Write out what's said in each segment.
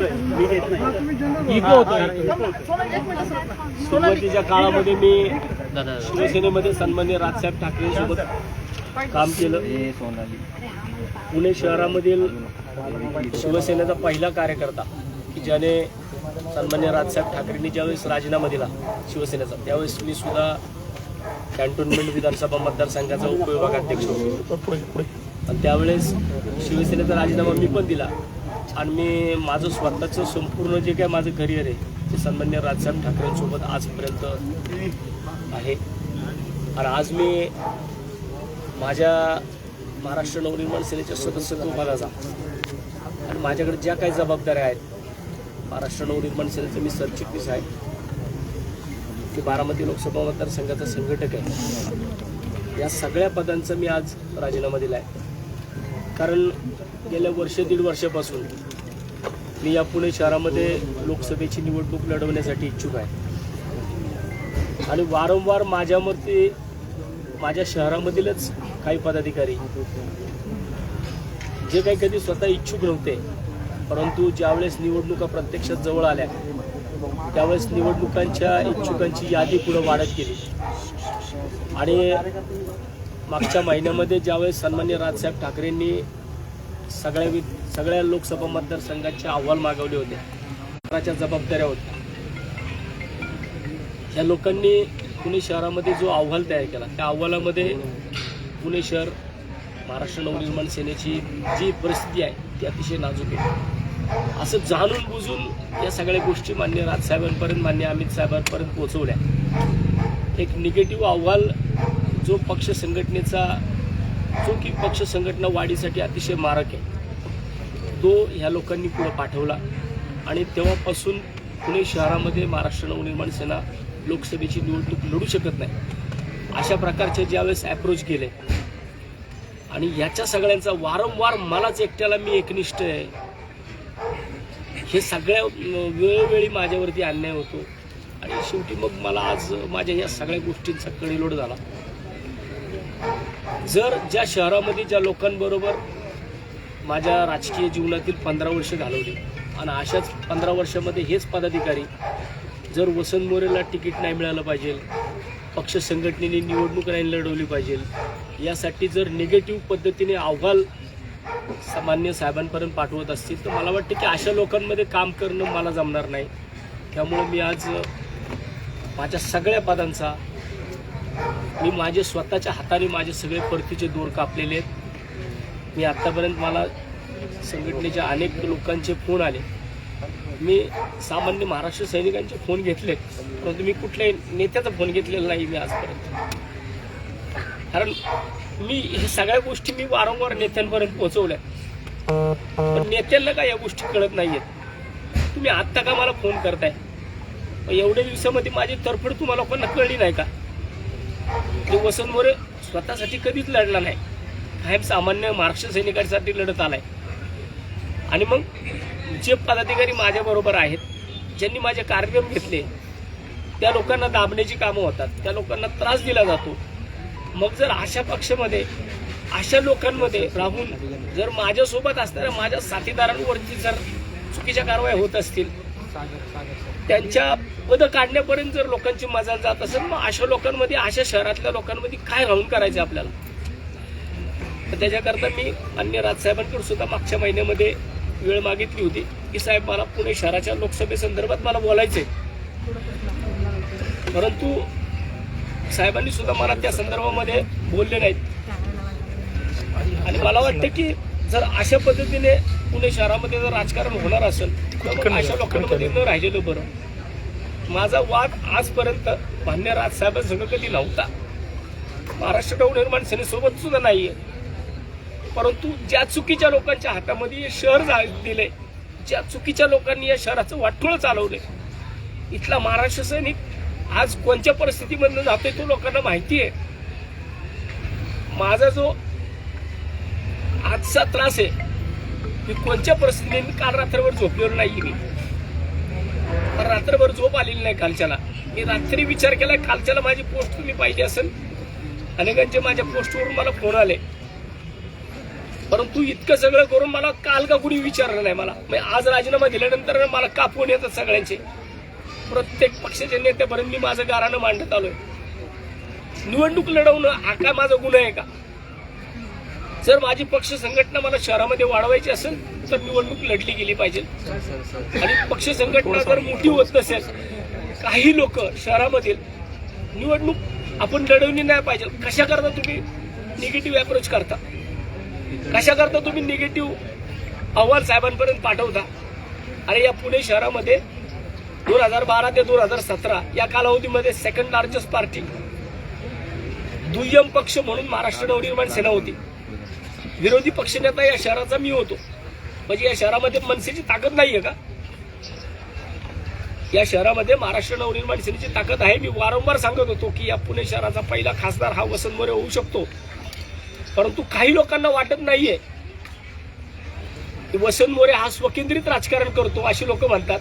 मी घेत नाही. इको होतोय. सुरुवातीच्या काळामध्ये मी शिवसेनेमध्ये सन्मान्य राजसाहेब ठाकरेंसोबत काम केलं. पुणे शहरामधील शिवसेनेचा पहिला कार्यकर्ता की ज्याने सन्मान्य राजसाहेब ठाकरेंनी ज्यावेळेस राजीनामा दिला शिवसेनेचा त्यावेळेस मी सुद्धा कॅन्टोन्मेंट विधानसभा मतदारसंघाचा उपविभागाध्यक्ष होतो. आणि त्यावेळेस शिवसेनेचा राजीनामा मी पण दिला. आणि मी माझं स्वतःचं संपूर्ण जे काय माझं करिअर आहे ते सन्मान्य राजसाहेब ठाकरेंसोबत आजपर्यंत आहे. आणि आज मी माझ्या महाराष्ट्र नवनिर्माण सेनेच्या सदस्यत्व पदाचा आणि माझ्याकडे ज्या काही जबाबदाऱ्या आहेत महाराष्ट्र नवनिर्माण सेनेचं मी सरचिटणीस आहे. की बारामती लोकसभा मतदारसंघाचा संघटक आहे. या सगळ्या पदांचा मी आज राजीनामा दिला आहे कारण गेल्या वर्ष दीड वर्षापासून मी या पुणे शहरामध्ये लोकसभेची निवडणूक लढवण्यासाठी इच्छुक आहे. आणि वारंवार माझ्यावरती माझ्या शहरामधीलच काही पदाधिकारी जे काही कधी स्वतः इच्छुक नव्हते परंतु ज्यावेळेस निवडणुका प्रत्यक्षात जवळ आल्या त्यावेळेस निवडणुकांच्या इच्छुकांची यादी पुढे वाढत गेली. आणि मागच्या महिन्यामध्ये ज्यावेळेस सन्मान्य राजसाहेब ठाकरेंनी सगळ्या वि सगळ्या लोकसभा मतदारसंघाचे अहवाल मागवले होते. शहराच्या जबाबदाऱ्या होत्या. या लोकांनी पुणे शहरामध्ये जो अहवाल तयार केला त्या अहवालामध्ये पुणे शहर महाराष्ट्र नवनिर्माण सेनेची जी परिस्थिती आहे ती अतिशय नाजूक आहे. असं जाणून बुजून या सगळ्या गोष्टी मान्य राजसाहेबांपर्यंत मान्य अमित साहेबांपर्यंत पोहोचवल्या. एक निगेटिव्ह अहवाल जो पक्ष संघटनेचा जो की पक्ष संघटना वाढीसाठी अतिशय मारक आहे. तो ह्या लोकांनी पुढं पाठवला. आणि तेव्हापासून पुणे शहरामध्ये महाराष्ट्र नवनिर्माण सेना लोकसभेची निवडणूक लढू शकत नाही. अशा प्रकारचे ज्यावेळेस अप्रोच केले आणि याच्या सगळ्यांचा वारंवार मलाच एकट्याला मी एकनिष्ठ आहे. हे सगळ्या वेळोवेळी माझ्यावरती अन्याय होतो. आणि शेवटी मग मला आज माझ्या या सगळ्या गोष्टींचा कडीलोड झाला. जर ज्या शहरामध्ये ज्या लोकांबरोबर माझ्या राजकीय जीवनातील पंधरा वर्ष घालवली आणि अशाच पंधरा वर्षामध्ये हेच पदाधिकारी जर वसंत मोरेला तिकीट नाही मिळालं पाहिजे पक्ष संघटनेने निवडणूक नाही लढवली पाहिजे यासाठी जर निगेटिव्ह पद्धतीने अहवाल सामान्य साहेबांपर्यंत पाठवत असतील तर मला वाटतं की अशा लोकांमध्ये काम करणं मला जमणार नाही. त्यामुळे मी आज माझ्या सगळ्या पदांचा मी माझे स्वतःच्या हाताने माझे सगळे परतीचे दोर कापलेले आहेत. मी आत्तापर्यंत मला संघटनेच्या अनेक लोकांचे फोन आले. मी सामान्य महाराष्ट्र सैनिकांचे फोन घेतले परंतु मी कुठल्याही नेत्याचा फोन घेतलेला नाही मी आजपर्यंत. कारण मी हे सगळ्या गोष्टी मी वारंवार नेत्यांपर्यंत पोहोचवल्या पण नेत्यांना काय या गोष्टी कळत नाहीयेत. तुम्ही आत्ता का मला फोन करताय? एवढ्या दिवसामध्ये माझी तरफड तुम्हाला लोकांना कळली नाही का? तो वसंत मोरे स्वतःसाठी कधीच लढला नाही. कायम सामान्य महाराष्ट्र सैनिकांसाठी लढत आलाय. आणि मग जे पदाधिकारी माझ्याबरोबर आहेत ज्यांनी माझे कार्यक्रम घेतले त्या लोकांना दाबण्याची कामं होतात. त्या लोकांना त्रास दिला जातो. मग जर अशा पक्षामध्ये अशा लोकांमध्ये राहून जर माझ्यासोबत असणाऱ्या माझ्या साथीदारांवरती जर चुकीच्या कारवाई होत असतील त्यांच्या पदं काढण्यापर्यंत जर लोकांची मजाल जात असेल मग अशा लोकांमध्ये अशा शहरातल्या लोकांमध्ये काय राहून करायचं आपल्याला? तर त्याच्याकरता मी अन्य राजसाहेबांकडून सुद्धा मागच्या महिन्यामध्ये वेळ मागितली होती की साहेब मला पुणे शहराच्या लोकसभेसंदर्भात मला बोलायचंय. परंतु साहेबांनी सुद्धा मला त्या संदर्भामध्ये बोलले नाहीत. आणि मला वाटतं की जर अशा पद्धतीने पुणे शहरामध्ये जर राजकारण होणार असेल अशा लोकांमध्ये न राहिलेलं बरं. माझा वाद आजपर्यंत मान्य राजसाहेबांसंग कधी नव्हता. महाराष्ट्र नवनिर्माण सेनेसोबत सुद्धा नाहीये. परंतु ज्या चुकीच्या लोकांच्या हातामध्ये हे शहर जा दिले ज्या चुकीच्या लोकांनी या शहराचं वाटोळ चालवले इथला महाराष्ट्र सैनिक आज कोणत्या परिस्थितीमधनं जातोय तो लोकांना माहिती आहे माझा जो आजचा त्रास आहे की कोणत्या परिस्थितीने मी काल रात्रभर झोपलेलो नाही मी पण रात्रभर झोप आलेली नाही कालच्याला. मी रात्री विचार केला कालच्याला माझी पोस्ट तुम्ही पाहिजे असेल. अनेकांचे माझ्या पोस्टवरून मला फोन आले. परंतु इतकं सगळं करून मला काल का कुणी विचारलं नाही मला? म्हणजे आज राजीनामा दिल्यानंतर मला कापून येतात सगळ्यांचे. प्रत्येक पक्षाच्या नेत्यापर्यंत मी माझं गारानं मांडत आलोय. निवडणूक लढवणं हा काय माझा गुन्हा आहे का? जर माझी पक्ष संघटना मला शहरामध्ये वाढवायची असेल तर निवडणूक लढली गेली पाहिजे. आणि पक्ष संघटना जर मोठी होत नसेल काही लोक शहरामधील निवडणूक आपण लढवली नाही पाहिजे. कशा करता तुम्ही निगेटिव्ह अप्रोच करता? कशा करता तुम्ही निगेटिव्ह अहवाल साहेबांपर्यंत पाठवता? आणि या पुणे शहरामध्ये दोन हजार बारा ते दोन हजार सतरा या कालावधीमध्ये सेकंड लार्जेस्ट पार्टी दुय्यम पक्ष म्हणून महाराष्ट्र नवनिर्माण सेना होती. विरोधी पक्षनेता या शहराचा मी होतो. म्हणजे या शहरामध्ये मनसेची ताकद नाहीये का? या शहरामध्ये महाराष्ट्र नवनिर्माण सेनेची ताकद आहे. मी वारंवार सांगत होतो की या पुणे शहराचा पहिला खासदार हा वसंत मोरे होऊ शकतो. परंतु काही लोकांना वाटत नाहीये की वसंत मोरे हा स्वकेंद्रित राजकारण करतो अशी लोक म्हणतात.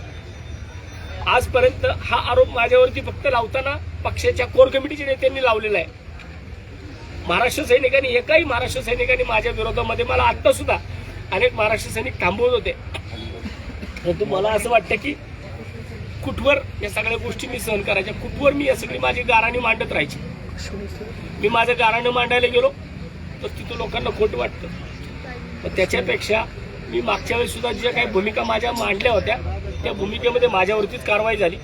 आजपर्यंत हा आरोप माझ्यावरती फक्त लावताना पक्षाच्या कोर कमिटीच्या नेत्यांनी लावलेला आहे. महाराष्ट्र सैनिकांनी एकाही महाराष्ट्र सैनिकांनी माझ्या विरोधामध्ये मला आत्ता सुद्धा अनेक महाराष्ट्र सैनिक थांबवत होते. परंतु मला असं वाटतं की कुठवर या सगळ्या गोष्टी मी सहन करायच्या कुठवर मी या सगळी माझी गाराणी मांडत राहायची? मी माझं गाराणं मांडायला गेलो तर तिथं लोकांना खोटं वाटतं. मग त्याच्यापेक्षा मी मागच्या वेळेस सुद्धा ज्या काही भूमिका माझ्या मांडल्या होत्या त्या भूमिकेमध्ये माझ्यावरतीच कारवाई झाली.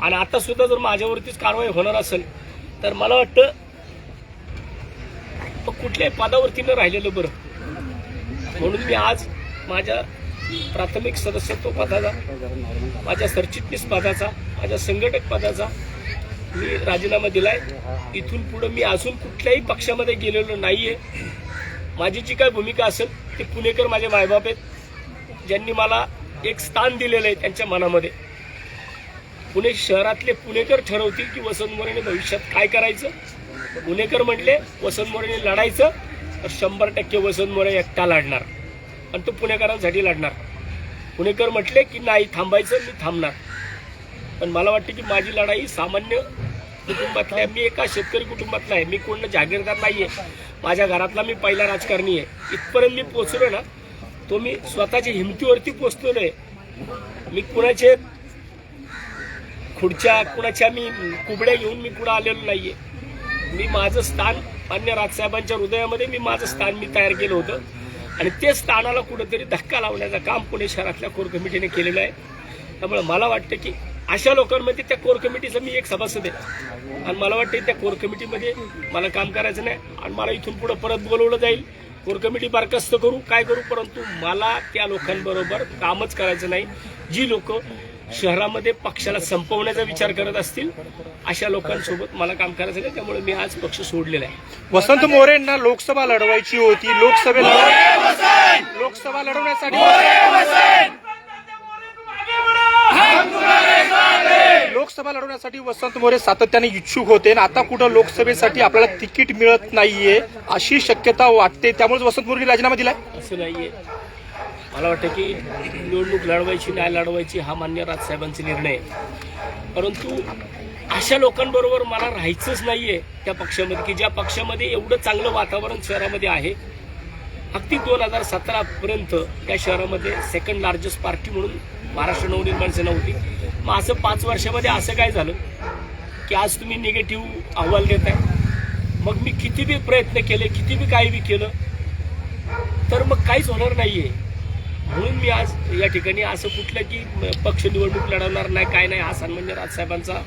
आणि आता सुद्धा जर माझ्यावरतीच कारवाई होणार असेल तर मला वाटतं मग कुठल्याही पदावरती न राहिलेलं बरं. म्हणून मी आज माझ्या प्राथमिक सदस्यत्व पदाचा माझ्या सरचिटणीस पदाचा माझ्या संघटक पदाचा मी राजीनामा दिलाय. इथून पुढे मी अजून कुठल्याही पक्षामध्ये गेलेलो नाहीये. माझी जी काय भूमिका असेल ते पुणेकर माझे मायबाप आहेत. ज्यांनी मला एक स्थान दिलेलं आहे त्यांच्या मनामध्ये. पुणे शहरातले पुणेकर ठरवतील की वसंत मोरेने भविष्यात काय करायचं? पुणेकर म्हटले वसंत मोरेने लढायचं तर शंभर टक्के वसंत मोरे एकटा लढणार. आणि तो पुणेकरांसाठी लढणार. पुणेकर म्हटले की नाही थांबायचं मी थांबणार. पण मला वाटतं की माझी लढाई सामान्य कुटुंबातल्या मी एका शेतकरी कुटुंबातला आहे. मी कोण जागीरदार नाहीये. माझ्या घरातला मी पहिला राजकारणी आहे. इथपर्यंत मी पोचलो ना तो मी स्वतःच्या हिमतीवरती पोचलेलो आहे. मी कुणाचे खुर्च्या कुणाच्या मी कुबड्या घेऊन मी कुठं आलेलो नाहीये. मी माझं स्थान मान्य राजसाहेबांच्या हृदयामध्ये मी माझं स्थान मी तयार केलं होतं. आणि ते स्थानाला कुठंतरी धक्का लावण्याचं काम पुणे शहरातल्या कोर कमिटीने केलेलं आहे. त्यामुळे मला वाटतं की अशा लोकांमध्ये त्या कोर कमिटीचं मी एक सभासद आहे. आणि मला वाटतं त्या कोर कमिटीमध्ये मला काम करायचं नाही आणि मला इथून पुढे परत बोलवलं जाईल. कोर कमिटी बरखास्त करू काय करू परंतु मला त्या लोकांबरोबर कामच करायचं नाही. जी लोक शहरामध्ये पक्षाला संपवण्याचा विचार करत असतील अशा लोकांसोबत मला काम करायचं नाही त्यामुळे मी आज पक्ष सोडलेला आहे. वसंत मोरेंना लोकसभा लढवायची होती लोकसभेला लोकसभा लढवण्यासाठी लोकसभा लढवण्यासाठी वसंत मोरे सातत्याने इच्छुक होते आणि आता कुठं लोकसभेसाठी आपल्याला तिकीट मिळत नाहीये अशी शक्यता वाटते त्यामुळे वसंत मोरेंनी राजीनामा दिलाय? असं नाहीये. मला वाटतं की निवडणूक लढवायची नाही लढवायची हा मान्य राजसाहेबांचा निर्णय आहे. परंतु अशा लोकांबरोबर मला राहायचंच नाहीये त्या पक्षामध्ये की ज्या पक्षामध्ये एवढं चांगलं वातावरण शहरामध्ये आहे. अगदी दोन हजार सतरा पर्यंत त्या शहरामध्ये सेकंड लार्जेस्ट पार्टी म्हणून महाराष्ट्र नवनिर्माण सेना होती. मग असं पाच वर्षामध्ये असं काय झालं? की आज तुम्ही निगेटिव्ह अहवाल देत आहे मग मी किती बी प्रयत्न केले किती बी काही बी केलं तर मग काहीच होणार नाही आहे म्हणून मी आज या ठिकाणी असं कुठलं की पक्ष निवडणूक लढवणार नाही काय नाही हा सन्मान्य राजसाहेबांचा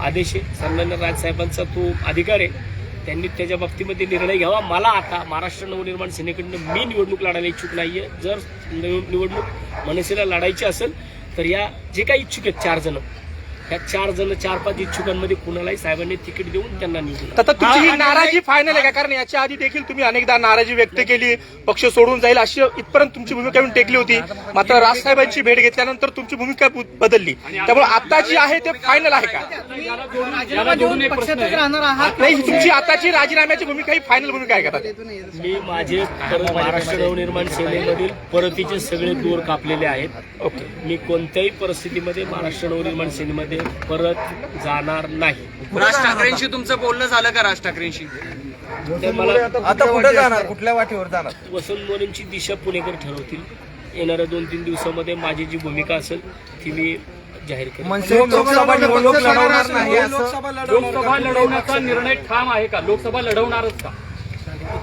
आदेश आहे. सन्मान्य राजसाहेबांचा तो अधिकार आहे. त्यांनी त्याच्या बाबतीमध्ये निर्णय घ्यावा. मला आता महाराष्ट्र नवनिर्माण सेनेकडनं मी निवडणूक लढायला इच्छुक नाही आहे जर निवडणूक मनसेला लढायची असेल तर या जे काही इच्छुक आहेत चार जण ह्या चार जण चार पाच इच्छुकांमध्ये कुणालाही साहेबांनी तिकीट देऊन त्यांना निवडून तर आता तुमची ही नाराजी फायनल आहे का? कारण याच्या आधी देखील तुम्ही अनेकदा नाराजी व्यक्त केली पक्ष सोडून जाईल अशी इथपर्यंत तुमची भूमिका येऊन टेकली होती. मात्र राजसाहेबांची भेट घेतल्यानंतर तुमची भूमिका बु- बदलली. त्यामुळे आता जी आहे ते फायनल आहे का? राजीनामा देऊन पक्षातच राहणार आहात. नाही ही तुमची आताची राजीनाम्याची भूमिका ही फायनल भूमिका आहे का? आता? मी माझे परत महाराष्ट्र नवनिर्माण सेनेमधील परतीचे सगळे दूर कापलेले आहेत. ओके. मी कोणत्याही परिस्थितीमध्ये महाराष्ट्र नवनिर्माण सेनेमध्ये परत जाणार नाही. राज ठाकरेंशी तुमचं बोलणं झालं का राज ठाकरेंशी? ते मला आता कुठे जाणार? कुठल्या वाटेवर जाणार? वसंत मोरेंची दिशा पुणेकर ठरवतील. येणाऱ्या दोन तीन दिवसामध्ये माझी जी भूमिका असेल ती मी जाहीर करेन. मनसे लोकसभा निवडणूक लढवणार नाही असं लोकसभा लढवण्याचा निर्णय ठाम आहे का? लोकसभा लढवणारच का?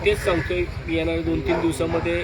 तेच सांगतोय मी येणाऱ्या दोन तीन दिवसामध्ये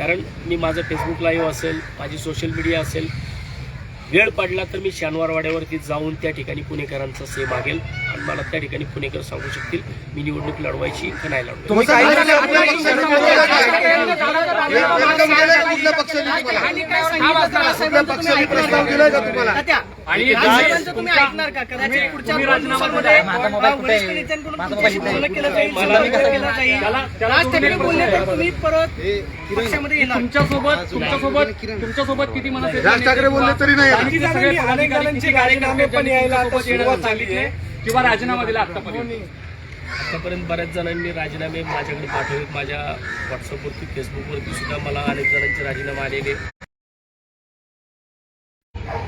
कारण मी माझं फेसबुक लाईव्ह असेल माझी सोशल मीडिया असेल वेळ पडला तर मी शनिवारवाड्यावरती जाऊन त्या ठिकाणी पुणेकरांचा से मागेल. आणि मला त्या ठिकाणी पुणेकर सांगू शकतील. मी निवडणूक लढवायची का नाही लढवायची? राज ठाकरे बोलले तर तुम्ही परत पक्षामध्ये येणार. तुमच्यासोबत तुमच्यासोबत तुमच्यासोबत किती मनसे राज ठाकरे बोलले तरी नाही पण यायला किंवा राजीनामा दिला आतापर्यंत? हो, हो, हो. आतापर्यंत बऱ्याच जणांनी राजीनामे माझ्याकडे पाठवलेत. माझ्या व्हॉट्सअपवरती फेसबुकवरती सुद्धा मला अनेक जणांचे राजीनामे आलेले.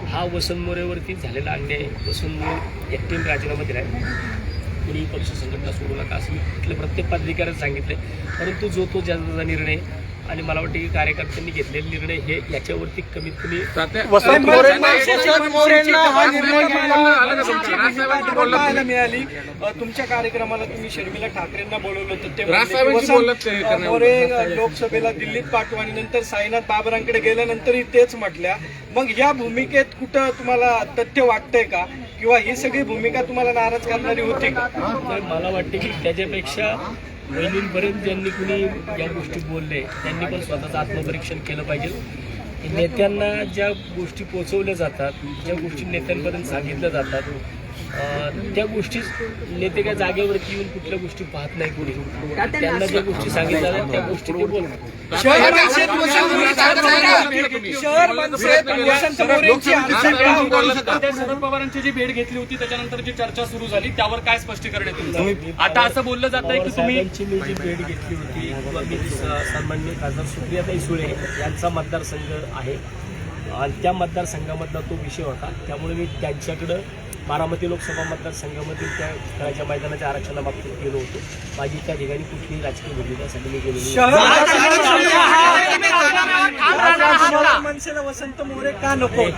हा वसंत मोरेवरती झालेला अन्याय. वसंत मोरे एकटीने राजीनामा आहे कुणी पक्ष संघटना सोडू नका असं मी कुठल्या प्रत्येक पदाधिकाऱ्याला सांगितलंय. परंतु जो तो ज्याचा निर्णय आणि मला वाटतं की कार्यकर्त्यांनी घेतलेले निर्णय हे याच्यावरती कमीत कमी वसंत मोरेंना पाहायला मिळाली. तुमच्या कार्यक्रमाला तुम्ही शर्मिला ठाकरेंना बोलवलं होतं. ते वसंत, अ, मोरे लोकसभेला दिल्लीत पाठवू आणि नंतर साईनाथ बाबरांकडे गेल्यानंतरही तेच म्हटल्या. मग या भूमिकेत कुठं तुम्हाला तथ्य वाटतंय का? किंवा ही सगळी भूमिका तुम्हाला नाराज करणारी होती का? मला वाटते की त्याच्यापेक्षा बहिणींपर्यंत ज्यांनी कुणी या गोष्टी बोलले त्यांनी पण स्वतःचं आत्मपरीक्षण केलं पाहिजे. नेत्यांना ज्या गोष्टी पोचवल्या जातात ज्या गोष्टी नेत्यांपर्यंत सांगितल्या जातात त्या गोष्टी नेते काय जागेवरती येऊन कुठल्या गोष्टी पाहत नाही कोणी. त्यांना ज्या गोष्टी सांगितल्या त्या गोष्टी ते बोलतात. शरद पवारांची जी भेट घेतली होती त्याच्यानंतर जी चर्चा सुरू झाली त्यावर काय स्पष्टीकरण आहे तुमचं? आता असं बोललं जात आहे की तुम्ही जी भेट घेतली होती किंवा मी स- सन्माननीय खासदार सुप्रियाताई सुळे यांचा मतदारसंघ आहे. आणि त्या मतदारसंघामधला तो विषय होता. त्यामुळे मी त्यांच्याकडं बारामती लोकसभा मतदारसंघामधील त्या खेळाच्या मैदानाच्या आरक्षणाबाबतीत गेलो होतो. माझी त्या ठिकाणी कुठलीही राजकीय भूमिकासाठी मी गेलो मनसेला वसंत मोरे का नको?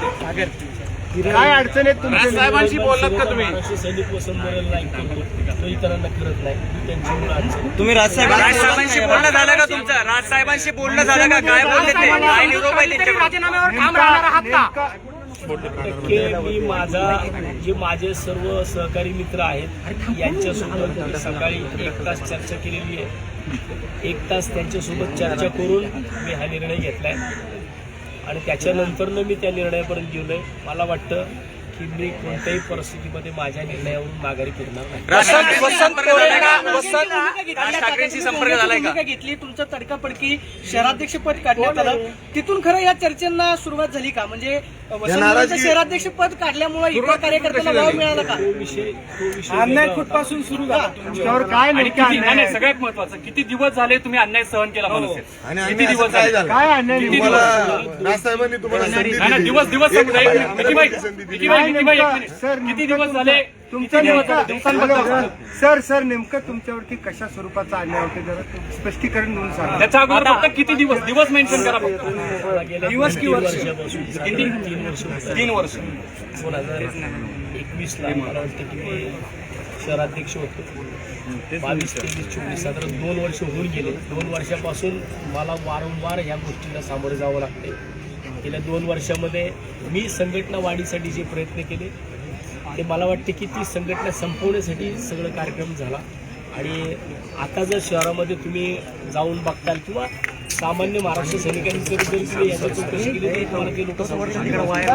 काय अडचण आहे साहेबांशी बोललात का तुम्ही? सैनिक वसंत मोरेला नाही करतो तो इतरांना करत नाही. त्यांची. तुम्ही राजसाहेबांशी बोलणं झालं का तुमचं? राजसाहेबांशी बोलणं झालं का? काय बोलले ते? काय निरोप आहे राजीनाम्यावर ठाम राहणार आहात का? टक्के मी माझा जे माझे सर्व सहकारी मित्र आहेत यांच्यासोबत मी सकाळी एक तास चर्चा केलेली आहे. एक तास त्यांच्यासोबत चर्चा करून मी हा निर्णय घेतला आहे आणि त्याच्यानंतरनं मी त्या निर्णयापर्यंत गेलो आहे मला वाटतं की मी कोणत्याही परिस्थितीमध्ये माझ्या निर्णयावरून माघारी फिरणार नाही. वसंत वसंत मोरेंना वसंत राज ठाकरेंशी संपर्क झालाय का? घेतली. तुमचं तडकापडकी शहराध्यक्ष पद काढण्यात आलं. तिथून खरं या चर्चेंना सुरुवात झाली का? म्हणजे वसंत शहराध्यक्ष पद काढल्यामुळे इतर कार्यकर्त्यांना वाव मिळाला का? तो विषय तो विषय अन्याय वेगळा होता. कुठपासून सुरू झाला. तुमच्यावर आणि किती नाही, नाही, सगळ्यात महत्वाचं किती दिवस झाले तुम्ही अन्याय सहन केला मनसेत आणि किती अन्याय दिवस काय झाले? झालं? किती दिवस तुम्हाला राजसाहेबांनी तुम्हाला संधी नाही नाही, दिली. दिवस दिवस एक संपले. किती दिवस झाले. सर सर नेमकं तुमच्यावरती कशा स्वरूपाचा अन्याय होते जरा स्पष्टीकरण देऊन सांगा. त्याच्या अगोदर फक्त किती दिवस? दिवस मेन्शन करा फक्त. दिवस की तीन वर्ष? किती? तीन वर्ष. दोन हजार एकवीस ला मला वाटतं की मी शहराध्यक्ष होतो. बावीस तेवीस चोवीस साधारण दोन वर्ष होऊन गेले. दोन वर्षापासून मला वारंवार ह्या गोष्टीला सामोरं जावं लागते गेल्या दोन वर्षामध्ये मी संघटना वाढीसाठी जे प्रयत्न केले ते मला वाटते की ती संघटना संपवण्यासाठी सगळं कार्यक्रम झाला. आणि आता जर शहरामध्ये तुम्ही जाऊन बघताल किंवा सामान्य महाराष्ट्र सैनिकांनी जरी जरी केली याची चौकशी केली तरी तुम्हाला ते लोक सांगू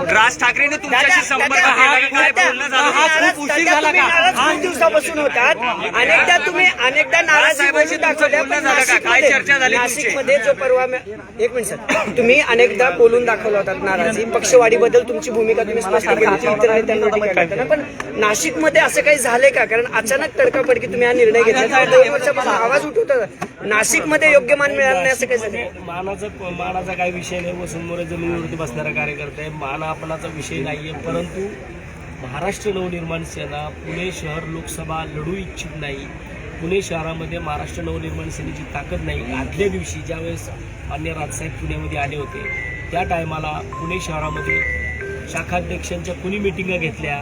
राज ठाकरेंनी तुमच्याशी संपर्क केला का? काय बोलणं झालं हा खूप उशीर झाला का? दिवसापासून होतात. अनेकदा तुम्ही अनेकदा नाराजी साहेबांशी दाखवल्या पण? काय नाशिकमध्ये- चर्चा झाली? नाशिकमध्ये जो परवा एक मिनिट सर. तुम्ही अनेकदा बोलून दाखवला होतात नाराजी. पक्षवाढीबद्दल तुमची भूमिका तुम्ही स्पष्ट केली होती. इतर नेत्यांना पण नाशिकमध्ये असं काही झालंय का? कारण अचानक तडकाफडकी तुम्ही हा निर्णय घेतला. दोन वर्षापासून आवाज उठवता नाशिकमध्ये योग्य मान मिळालं नाही असं काही नाही मानाचा मानाचा काही विषय नाही. वसुंधरा जमिनीवरती बसणारा कार्यकर्ता आहे. मान आपणाचा विषय नाही आहे परंतु महाराष्ट्र नवनिर्माण सेना पुणे शहर लोकसभा लढू इच्छित नाही. पुणे शहरामध्ये महाराष्ट्र नवनिर्माण सेनेची ताकद नाही. आदल्या दिवशी ज्यावेळेस मान्य राजसाहेब पुण्यामध्ये आले होते त्या टायमाला पुणे शहरामध्ये शाखाध्यक्षांच्या कुणी मिटिंगा घेतल्या?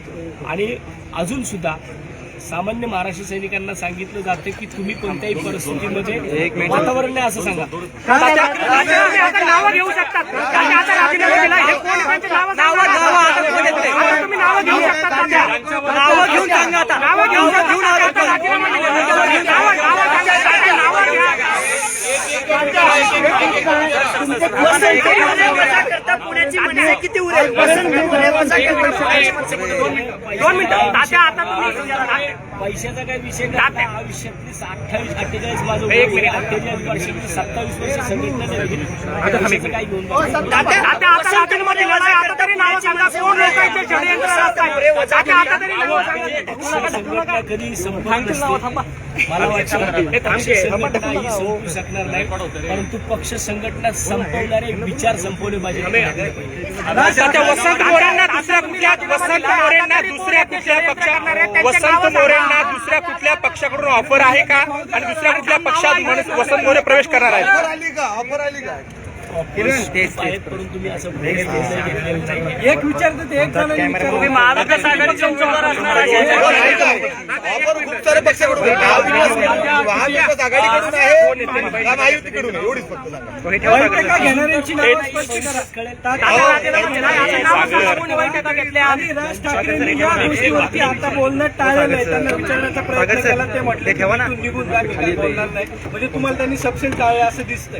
आणि अजून सुद्धा सामान्य महाराष्ट्र सैनिकांना सांगितलं जातं की तुम्ही कोणत्याही परिस्थितीमध्ये वातावरण नाही असं सांगा नावं घेऊ शकतात त्यांनी आता राजीनामा दिला हे कोण त्यांची नावं नावं नावं आता कोण येत नाही. आता तुम्ही नावं घेऊ शकता तात्या. नावं घेऊन सांगा आता. नावं घेऊ नावं शकता घेऊन तात्या. आता. आता राजीनामा दिला. नावं नावं सांगा तात्या. नावं घ्या. वसंत मोरे वजा करता पुण्याची मनसे किती उरेल? दोन मिनिटं तात्या आता तुम्ही पैशाचा काही विषय नाही आयुष्यातली अठ्ठावीस अठ्ठेचाळीस माझं. अठ्ठेचाळीस वर्षातली सत्तावीस वर्ष. पैशाचं काही घेऊन कधी नसते मला वाटतं शकणार नाही परंतु पक्ष संघटना संपवणारे विचार संपवले पाहिजे. आता वसंत मोरेंना दुसऱ्या कुठल्या वसंत मोरेंना दुसऱ्या कुठल्या पक्षा वसंत मोरेंना दुसऱ्या कुठल्या पक्षाकडून ऑफर आहे का? आणि दुसऱ्या कुठल्या पक्षात म्हणून वसंत मोरे प्रवेश करणार आहेत. निर्णय घेतलेला नाही एक विचारतो ते एक महाविकास उमेदवार असणार. खूप सारे पक्षाकडून. महाविकास आघाडीकडून आहे. महायुतीकडून एवढीच फक्त. आता नावं सांगा कोणी बैठका घेतल्या? आणि राज ठाकरेंनी या गोष्टीवरती आता बोलणं टाळलेलं आहे. त्यांना विचारण्याचा प्रयत्न केला ते म्हटले की इथून निघून बोलणार नाही. म्हणजे तुम्हाला त्यांनी सपशेल टाळले असं दिसतंय.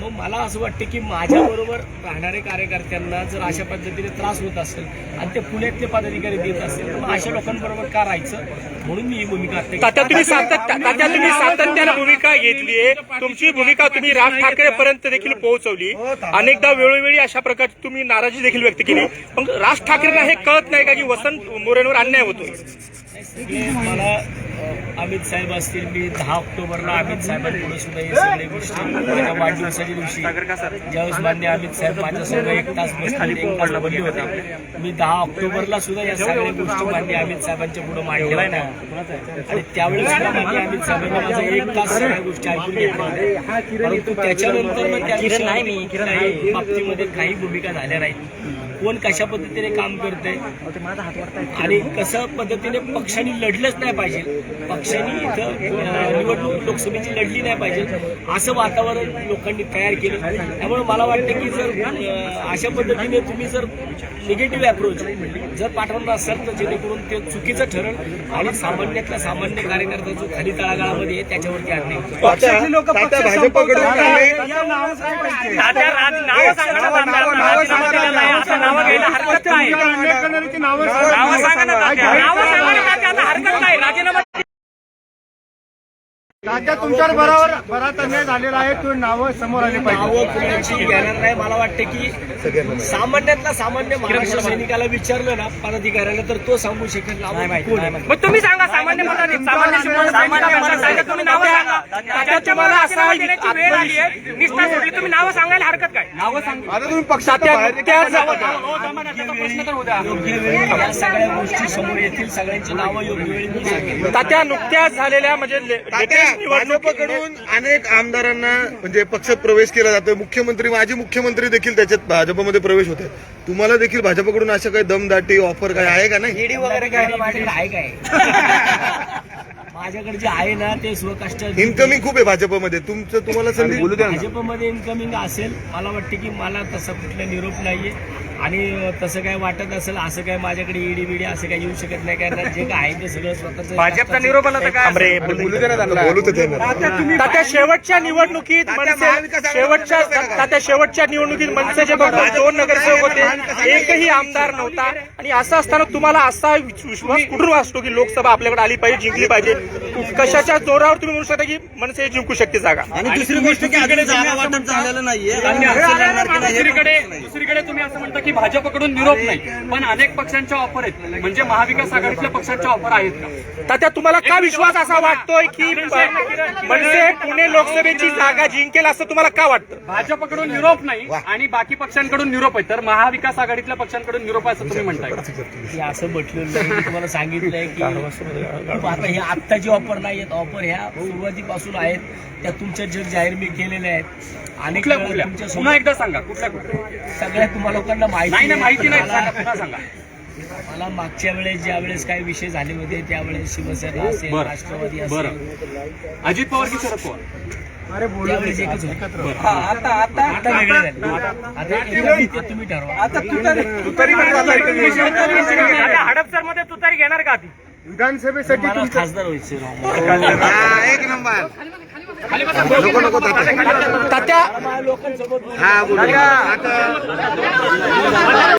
मग मला असं वाटतं की माझ्याबरोबर राहणाऱ्या कार्यकर्त्यांना जर अशा पद्धतीने त्रास होत असेल आणि ते पुण्यातले पदाधिकारी देत असतील तर मग अशा लोकांबरोबर का राहायचं? म्हणून मी ही भूमिका घेतली. तुम्ही सातत्य तात्या तुम्ही सातत्यानं भूमिका घेतलीये तुमची भूमिका तुम्ही राज ठाकरे पर्यंत देखील पोहोचवली. अनेकदा वेळोवेळी अशा प्रकारची तुम्ही नाराजी देखील व्यक्त केली. पण राज ठाकरेंना हे कळत नाही का की वसंत मोरेंवर अन्याय सगळे मला अमित साहेब असतील मी दहा ऑक्टोबरला अमित साहेबांपुढे सुद्धा हे सगळे गोष्टी माझ्या वाढदिवसाच्या दिवशी. ज्यावेळेस मान्य अमित साहेब माझ्यासमोर एक तास बसले एक तास होते. मी दहा ऑक्टोबरला सुद्धा या सगळ्या गोष्टी मान्य अमित साहेबांच्या पुढे मांडल्या होत्या. आणि त्यावेळेस सुद्धा मान्य अमित साहेबांनी माझा एक तास सगळ्या गोष्टी ऐकून घेतल्या परंतु त्याच्यानंतर मग त्या बाबतीमध्ये काही भूमिका झाल्या नाहीत. कोण कशा पद्धतीने काम करते आणि कसं पद्धतीने पक्षांनी लढलंच नाही पाहिजे. पक्षांनी इथं निवडणूक लोकसभेची लढली नाही पाहिजे. असं वातावरण लोकांनी तयार केलं. त्यामुळे मला वाटतं की जर अशा पद्धतीने तुम्ही जर निगेटिव्ह अप्रोच जर पाठवणार असाल तर जेणेकरून ते चुकीचं ठरेल. आणि सामान्यातला सामान्य कार्यकर्ता जो खाली तळागाळामध्ये आहे त्याच्यावरती लोक भाजपकडून अनेक या नावं घ्यायला हरकत नाही नावं नावं सांगा ना, तात्या. सांगा. नावं सांगा ना, तात्या. आता हरकत नाही राजीनामा तात्या तुमच्यावर बराबर बराच अन्याय झालेला आहे. तुम्ही नावं समोर आली पाहिजे. नावं कुणाची घेणार नाही. मला वाटतं की सामान्यातला सामान्य महाराष्ट्र सैनिकाला विचारलं ना पदाधिकाऱ्याला तर तो सांगू आहे. मग तुम्ही सांगा सामान्य तुम्ही नावं सांगा. त्याच्या मला असा देण्याची वेळ आली आहे. निष्ठा सोडली तुम्ही नावं सांगायला हरकत काय? नावं सांगा. आता तुम्ही वेळी या सगळ्या गोष्टी समोर येतील. सगळ्यांची नावं योग्य वेळी तात्या नुकत्याच झालेल्या म्हणजे तात्या, भाजपकडून अनेक आमदारांना म्हणजे पक्षात प्रवेश केला जातोय. मुख्यमंत्री माजी मुख्यमंत्री देखील त्याच्यात भाजपमध्ये प्रवेश होते तुम्हाला देखील भाजपकडून असं काही दमदाटी ऑफर काय आहे का नाही? ईडी वगैरे काय माझ्याकडे आहे काय? माझ्याकडे जे आहे ना ते स्वकष्ट इन्कमिंग खूप आहे भाजपमध्ये. तुमचं तुम्हाला संधी भाजपमध्ये इन्कमिंग असेल मला वाटतं की मला तसा कुठला निरोप नाहीये. आणि तसं काय वाटत असेल असं काय माझ्याकडे ईडी बिडी असं काय येऊ शकत नाही कारण जे काय आहे ते सगळं स्वतःच भाजपचा निरोप आला तर काय अमरे बोलू दे. बोलू तर दे ना. तात्या शेवटच्या निवडणुकीत मनसे शेवटच्या? तात्या शेवटच्या निवडणुकीत मनसेचे फक्त दोन नगरसेवक होते एकही आमदार नव्हता आणि असं असताना तुम्हाला असा विश्वास कुठून असतो की लोकसभा आपल्याकडे आली पाहिजे जिंकली पाहिजे कशाच्या जोरावर तुम्ही म्हणू शकता की मनसे जिंकू शकते जागा आणि दुसरी गोष्ट की नाहीये दुसरीकडे दुसरीकडे तुम्ही असं म्हणता की भाजपकडून निरोप नाही. पण अनेक पक्षांच्या ऑफर आहेत. म्हणजे महाविकास आघाडीतल्या पक्षांच्या ऑफर आहेत का? तात्या तुम्हाला का विश्वास असा वाटतोय की मनसे पुणे लोकसभेची जागा जिंकेल असं तुम्हाला का वाटतं? भाजपकडून निरोप नाही आणि बाकी पक्षांकडून निरोप आहे तर महाविकास आघाडीतल्या पक्षांकडून निरोप आहे असं तुम्ही म्हणताय. का? की असं म्हटलं मी तुम्हाला सांगितलंय की आता हे आत्ताची ऑफर नाही आहेत. ऑफर ह्या सुरुवातीपासून आहेत. त्या तुमच्या जग जाहीर मी केलेल्या आहेत. तुमच्या पुन्हा एकदा सांगा कुठल्या कुठल्या? सगळ्या तुम्हाला लोकांना माहिती नाही नाही आहे. माहिती नाही. मला- सांगा पुन्हा सांगा. मला मागच्या वेळेस ज्या वेळेस काही विषय झाले होते त्यावेळेस शिवसेना असेल बरं. राष्ट्रवादी बरं. असेल अजित पवार की शरद पवार? अरे बोलू त्यावेळेस एकच होतं. हा, आता आता आता वेगळे झाले. आता एका भीतीत तुम्ही ठरवा. आता तू तरी तू तरी आता हडपसरमध्ये तुतारी घेणार का ती विधानसभेसाठी मला तुमचं खासदार व्हायचं हा, एक नंबर नको नको तात्या. तात्या लोकांसोबत बोलू. हा बोलू आता